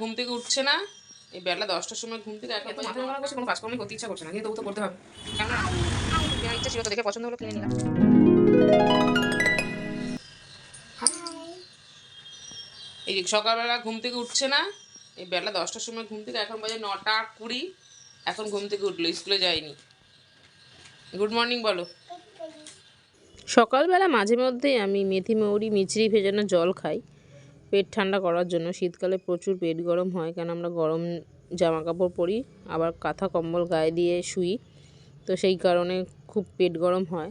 ঘুম থেকে উঠছে না। এই বেলা দশটার সময় ঘুম থেকে এখন মাথা যন্ত্রণা করছে কোনো কাজকর্মই করতে ইচ্ছা করছে না কিন্তু তবু তো করতে হবে। কেনার ইচ্ছা ছিল তো দেখে পছন্দ হলো কিনে নিলাম। এই যে সকালবেলা ঘুম থেকে উঠছে না এই বেলা দশটার সময় ঘুম থেকে এখন বাজে নটা কুড়ি এখন ঘুম থেকে উঠল স্কুলে যায়নি। গুড মর্নিং বলো। সকালবেলা মাঝে মধ্যেই আমি মেথি মৌরি মিচড়ি ভেজানো জল খাই। পেট ঠান্ডা করার জন্য শীতকালে প্রচুর পেট গরম হয়, কেন আমরা গরম জামা কাপড় পরি, আবার কাঁথা কম্বল গায়ে দিয়ে শুই, তো সেই কারণে খুব পেট গরম হয়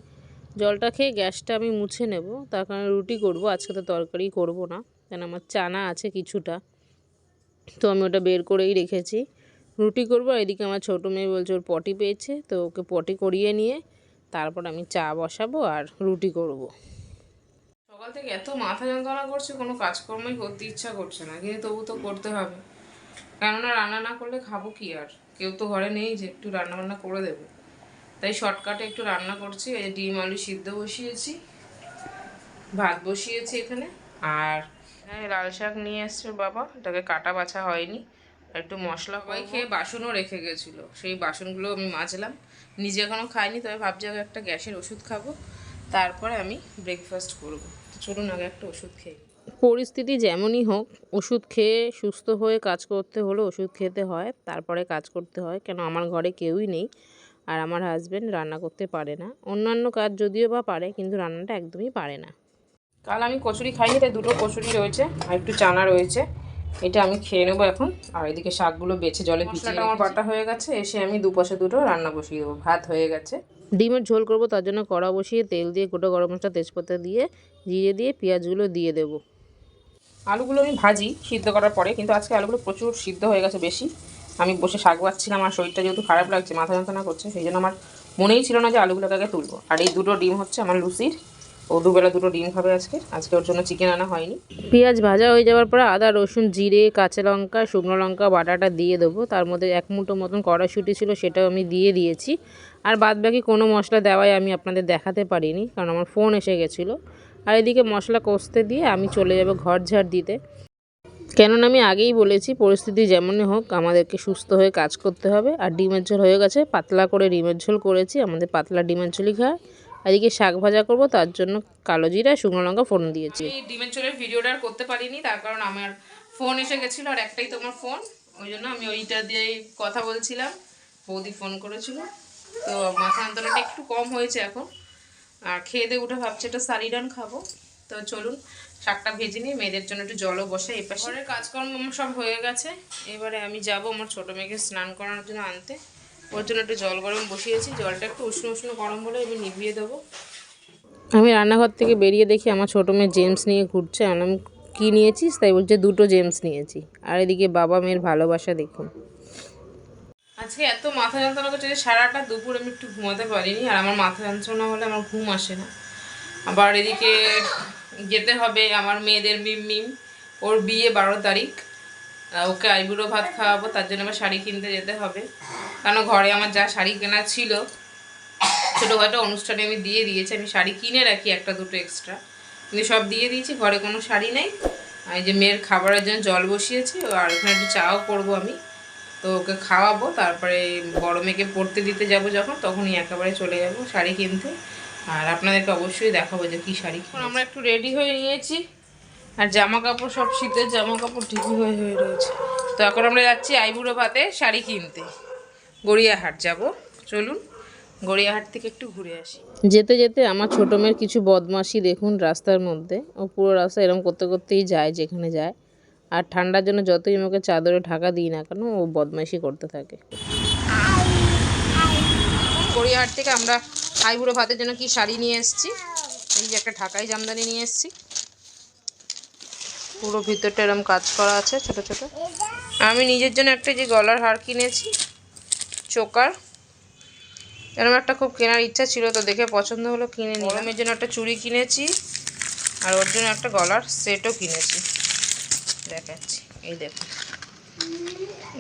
জলটা খেয়ে গ্যাসটা আমি মুছে নেব, তার কারণে রুটি করব, আজকে তো তরকারি করব না, কেন আমার চানা আছে কিছুটা, তো আমি ওটা বের করেই রেখেছি রুটি করব এদিকে আমার ছোটো মেয়ে বলছে ওর পটি পেয়েছে, তো ওকে পটি করিয়ে নিয়ে, তারপর আমি চা বসাবো আর রুটি করব। সকাল থেকে এত মাথা যন্ত্রণা করছে, কোনো কাজকর্মই করতে ইচ্ছা করছে না। কিন্তু তবু তো করতে হবে। কেননা রান্না না করলে খাব কি আর? কেউ তো ঘরে নেই যে একটু রান্না বান্না করে দেবে। তাই শর্টকাটে একটু রান্না করছি। এই ডিম আলু সিদ্ধ বসিয়েছি, ভাত বসিয়েছি এখানে। আর হ্যাঁ লাল শাক নিয়ে এসছে বাবা। এটাকে কাটা বাছা হয়নি। একটু মশলা হয় খেয়ে বাসনও রেখে গেছিল। সেই বাসনগুলো আমি মাজলাম। নিজে এখনও খাইনি, তবে ভাবছি একটা গ্যাসের ওষুধ খাব। তারপরে আমি ব্রেকফাস্ট করব। তো চলুন আগে একটা ওষুধ খেয়ে পরিস্থিতি যেমনই হোক ওষুধ খেয়ে সুস্থ হয়ে কাজ করতে হলে ওষুধ খেতে হয় তারপরে কাজ করতে হয়। কেন আমার ঘরে কেউই নেই আর আমার হাজব্যান্ড রান্না করতে পারে না। অন্যান্য কাজ যদিও বা পারে কিন্তু রান্নাটা একদমই পারে না। কাল আমি কচুরি খাইনি তাই দুটো কচুরি রয়েছে আর একটু চানা রয়েছে। এটা আমি খেয়ে নেব এখন। আর এদিকে শাকগুলো বেছে জলে মশলাটা আমার বাটা হয়ে গেছে এসে আমি দুপাশে দুটো রান্না বসিয়ে দেবো। ভাত হয়ে গেছে। ডিমের ঝোল করব তার জন্য কড়া বসিয়ে তেল দিয়ে গোটা গরম মশলা তেজপাতা দিয়ে জিরে দিয়ে পেঁয়াজগুলো দিয়ে দেবো। আলুগুলো আমি ভাজি সিদ্ধ করার পরে কিন্তু আজকে আলুগুলো প্রচুর সিদ্ধ হয়ে গেছে বেশি। আমি বসে শাক বাচ্ছিলাম আমার শরীরটা যেহেতু খারাপ লাগছে মাথা যন্ত্রণা করছে সেই জন্য আমার মনেই ছিল না যে আলুগুলোকে আগে তুলবো। আর এই দুটো ডিম হচ্ছে আমার লুচির। ও দুবেলা দুটো ডিম খাবে আজকে। আজকে ওর জন্য চিকেন আনা হয়নি। পেঁয়াজ ভাজা হয়ে যাওয়ার পরে আদা রসুন জিরে কাঁচা লঙ্কা শুকনো লঙ্কা বাটাটা দিয়ে দেবো। তার মধ্যে এক মুঠো মতন কড়াশুটি ছিল সেটাও আমি দিয়ে দিয়েছি। আর বাদ বাকি কোনো মশলা দেওয়াই আমি আপনাদের দেখাতে পারিনি, কারণ আমার ফোন এসে গেছিল। আর এদিকে মশলা কষতে দিয়ে আমি চলে যাব ঘর ঝাড় দিতে। কেননা আমি আগেই বলেছি, পরিস্থিতি যেমনই হোক, আমাদেরকে সুস্থ হয়ে কাজ করতে হবে। আর ডিমের ঝোল হয়ে গেছে, পাতলা করে ডিমের ঝোল করেছি, আমাদের পাতলা ডিমের ঝোলই খায়। এদিকে শাক ভাজা করব, তার জন্য কালো জিরা, শুকনো লঙ্কা ফোড়ন দিয়েছি। এই ডিমের ঝোলের ভিডিওটা আর করতে পারিনি, তার কারণ আমার ফোন এসে গেছিল আর একটাই তোমার ফোন। ওই জন্য আমি ওইটা দিয়ে কথা বলছিলাম। বৌদি ফোন করেছিল। তো মাথা যন্ত্রণাটা একটু কম হয়েছে এখন। আর খেয়ে দিয়ে উঠে ভাবছি একটা সারি ডান খাব। তো চলুন শাকটা ভেজে নিয়ে মেয়েদের জন্য একটু জলও বসে এই পাশে ঘরের কাজকর্ম আমার সব হয়ে গেছে। এবারে আমি যাব আমার ছোটো মেয়েকে স্নান করানোর জন্য আনতে। ওর জন্য একটু জল গরম বসিয়েছি। জলটা একটু উষ্ণ উষ্ণ গরম হলে আমি নিভিয়ে দেবো। আমি রান্নাঘর থেকে বেরিয়ে দেখি আমার ছোটো মেয়ে জেমস নিয়ে ঘুরছে। আমি কী নিয়েছিস? তাই বলছে দুটো জেমস নিয়েছি। আর এদিকে বাবা মেয়ের ভালোবাসা দেখুন। আজকে এত মাথা যন্ত্রণা করছে যে সারাটা দুপুর আমি একটু ঘুমাতে পারিনি, আর আমার মাথা যন্ত্রণা হলে আমার ঘুম আসে না। আবার এদিকে যেতে হবে আমার মেয়েদের মিম মিম, ওর বিয়ে বারো তারিখ। ওকে আইবুড়ো ভাত খাওয়াবো, তার জন্য আমার শাড়ি কিনতে যেতে হবে। কারণ ঘরে আমার যা শাড়ি কেনা ছিল, ছোটোখাটো অনুষ্ঠানে আমি দিয়ে দিয়েছি। আমি শাড়ি কিনে রাখি একটা দুটো এক্সট্রা কিন্তু সব দিয়ে দিয়েছি, ঘরে কোনো শাড়ি নেই। এই যে মেয়ের খাবারের জন্য জল বসিয়েছি, আর ওখানে একটু চাও করব আমি। তো ওকে খাওয়াবো তারপরে বড় মেয়েকে পড়তে দিতে যাব যখন তখনই একেবারে চলে যাব শাড়ি কিনতে। আর আপনাদেরকে অবশ্যই দেখাবো যে কী শাড়ি এখন আমরা একটু রেডি হয়ে নিয়েছি। আর জামা কাপড় সব শীতের জামা কাপড় ঠিকই হয়ে হয়ে রয়েছে। তো এখন আমরা যাচ্ছি আইবুড়ো ভাতে শাড়ি কিনতে। গড়িয়াহাট যাব। চলুন গড়িয়াহাট থেকে একটু ঘুরে আসি। যেতে যেতে আমার ছোটো মেয়ের কিছু বদমাশি দেখুন রাস্তার মধ্যে। ও পুরো রাস্তা এরকম করতে করতেই যায় যেখানে যায়। আর ঠান্ডার জন্য যতই আমাকে চাদরে ঢাকা দিই না কেন, ও বদমাইশি করতে থাকে। গড়িয়াহাট থেকে আমরা আইবুড়ো ভাতের জন্য কি শাড়ি নিয়ে এসেছি? এই যে একটা ঢাকাই জামদানি নিয়ে এসেছি। পুরো ভিতরটা এরকম কাজ করা আছে, ছোট ছোট। আমি নিজের জন্য একটা যে গলার হার কিনেছি, চোকার। এরকম একটা খুব কেনার ইচ্ছা ছিল, তো দেখে পছন্দ হলো, কিনে নিলাম। গরমের জন্য একটা চুড়ি কিনেছি, আর ওর জন্য একটা গলার সেটও কিনেছি। দেখাচ্ছি এই দেখো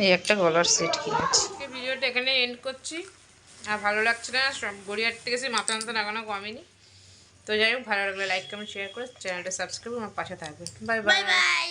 এই একটা গলার সেট কিনেছি। ভিডিওটা এখানে এন্ড করছি। আর ভালো লাগছে না সব গড়িয়ার থেকে সে মাথা মাথা লাগানো কমেনি। তো যাই হোক ভালো লাগলে লাইক কমেন্ট শেয়ার করে চ্যানেলটা সাবস্ক্রাইব আমার পাশে থাকবে বাই বাই বাই